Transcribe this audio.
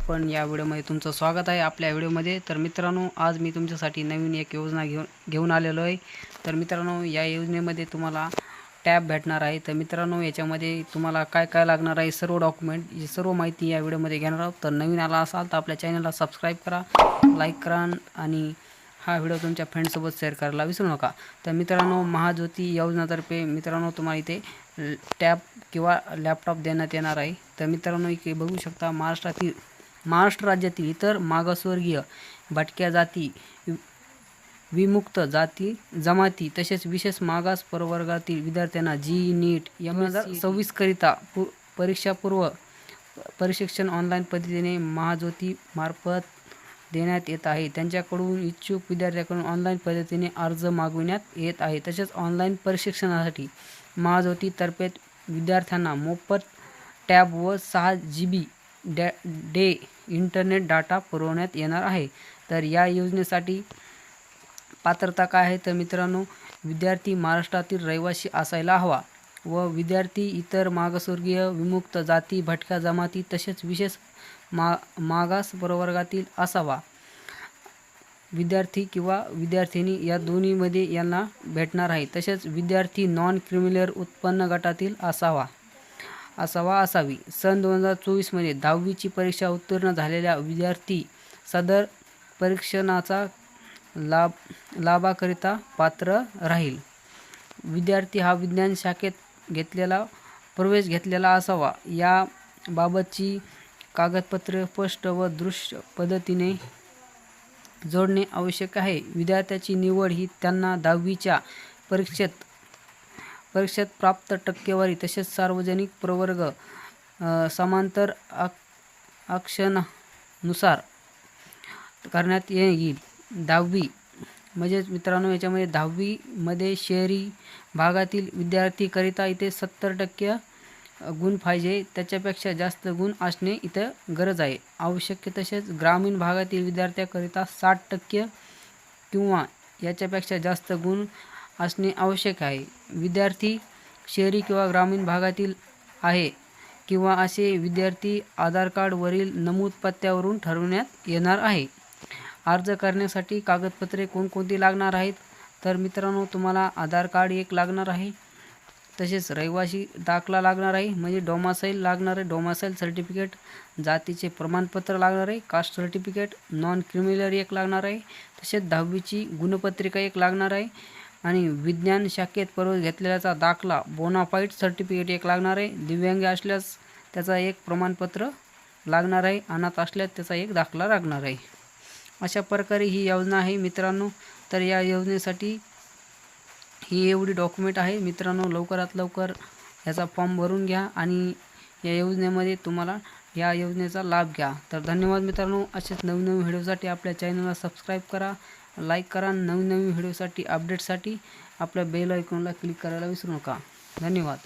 आपण या व्हिडिओमध्ये तुमचं स्वागत आहे आपल्या व्हिडिओमध्ये. तर मित्रांनो आज मी तुमच्यासाठी नवीन एक योजना घेऊन घेऊन आलेलो आहे. तर मित्रांनो या योजनेमध्ये तुम्हाला टॅब भेटणार आहे. तर मित्रांनो याच्यामध्ये तुम्हाला काय काय लागणार आहे सर्व डॉक्युमेंट ही सर्व माहिती या व्हिडिओमध्ये घेणार आहोत. तर नवीन आला असाल तर आपल्या चॅनलला सबस्क्राईब करा लाईक करा आणि हा व्हिडिओ तुमच्या फ्रेंडसोबत शेअर करायला विसरू नका. तर मित्रांनो महाज्योती योजनातर्फे मित्रांनो तुम्हाला इथे टॅब किंवा लॅपटॉप देण्यात येणार आहे. तर मित्रांनो इथे बघू शकता महाराष्ट्रातील महाराष्ट्र राज्यातील इतर मागासवर्गीय भटक्या जाती विमुक्त जाती जमाती तसेच विशेष मागास प्रवर्गातील विद्यार्थ्यांना जी नीट एम हजार सव्वीसकरिता पु परीक्षापूर्व प्रशिक्षण ऑनलाईन पद्धतीने महाज्योती मार्फत देण्यात येत आहे. त्यांच्याकडून इच्छुक विद्यार्थ्याकडून ऑनलाईन पद्धतीने अर्ज मागविण्यात येत आहे. तसेच ऑनलाईन प्रशिक्षणासाठी महाज्योतीतर्फे विद्यार्थ्यांना मोफत टॅब व सहा जी बी डॅ डे इंटरनेट डाटा पुरवण्यात येणार आहे. तर या योजनेसाठी पात्रता काय आहे? तर मित्रांनो विद्यार्थी महाराष्ट्रातील रहिवासी असायला हवा व विद्यार्थी इतर मागासवर्गीय विमुक्त जाती भटक्या जमाती तसेच विशेष मा मागास प्रवर्गातील असावा. विद्यार्थी किंवा विद्यार्थिनी या दोन्हीमध्ये यांना भेटणार आहे. तसेच विद्यार्थी नॉन क्रिमिनल उत्पन्न गटातील असावा. असावा असावी. सन दोन हजार चोवीसमध्ये दहावीची परीक्षा उत्तीर्ण झालेल्या विद्यार्थी सदर परीक्षणाचा लाभ लाभाकरिता पात्र राहील. विद्यार्थी हा विज्ञान शाखेत घेतलेला प्रवेश घेतलेला असावा. या बाबतची कागदपत्रे स्पष्ट व दृश्य पद्धतीने जोडणे आवश्यक आहे. विद्यार्थ्याची निवड ही त्यांना दहावीच्या परीक्षेत परीक्षेत प्राप्त टक्केवारी तसेच सार्वजनिक प्रवर्ग समांतर आक्षणानुसार करण्यात येईल. दहावी म्हणजेच मित्रांनो याच्यामध्ये दहावीमध्ये शहरी भागातील विद्यार्थीकरिता इथे सत्तर टक्के गुण पाहिजे. त्याच्यापेक्षा जास्त गुण असणे इथं गरज आहे. आवश्यक तसेच ग्रामीण भागातील विद्यार्थ्याकरिता साठ टक्के किंवा याच्यापेक्षा जास्त गुण असणे आवश्यक आहे. विद्यार्थी शहरी किंवा ग्रामीण भागातील आहे किंवा असे विद्यार्थी आधार कार्डवरील नमूद पत्त्यावरून ठरवण्यात येणार आहे. अर्ज करण्यासाठी कागदपत्रे कोणकोणती लागणार आहेत? तर मित्रांनो तुम्हाला आधार कार्ड एक लागणार आहे. तसेच रहिवासी दाखला लागणार आहे. म्हणजे डोमासाईल लागणार आहे. डोमासाईल सर्टिफिकेट जातीचे प्रमाणपत्र लागणार आहे. कास्ट सर्टिफिकेट नॉन क्रिमिनल एक लागणार आहे. तसेच दहावीची गुणपत्रिका एक लागणार आहे. आणि विज्ञान शाखेत प्रवेश घेतलेल्याचा दाखला बोनाफाईट सर्टिफिकेट एक लागणार आहे. दिव्यांग असल्यास त्याचा एक प्रमाणपत्र लागणार आहे. अनाथ असल्यास त्याचा एक दाखला लागणार आहे. अशा प्रकारे ही योजना आहे मित्रांनो. तर या योजनेसाठी ही एवढी डॉक्युमेंट आहे. मित्रांनो लवकरात लवकर याचा फॉर्म भरून घ्या आणि या योजनेमध्ये तुम्हाला या योजनेचा लाभ घ्या. तर धन्यवाद मित्रांनो. असेच नवीन नवीन व्हिडिओसाठी आपल्या चॅनलला सबस्क्राईब करा. लाईक करा नवीन नवीन व्हिडिओसाठी अपडेटसाठी आपल्या बेल आयकॉनला क्लिक करायला विसरू नका. धन्यवाद.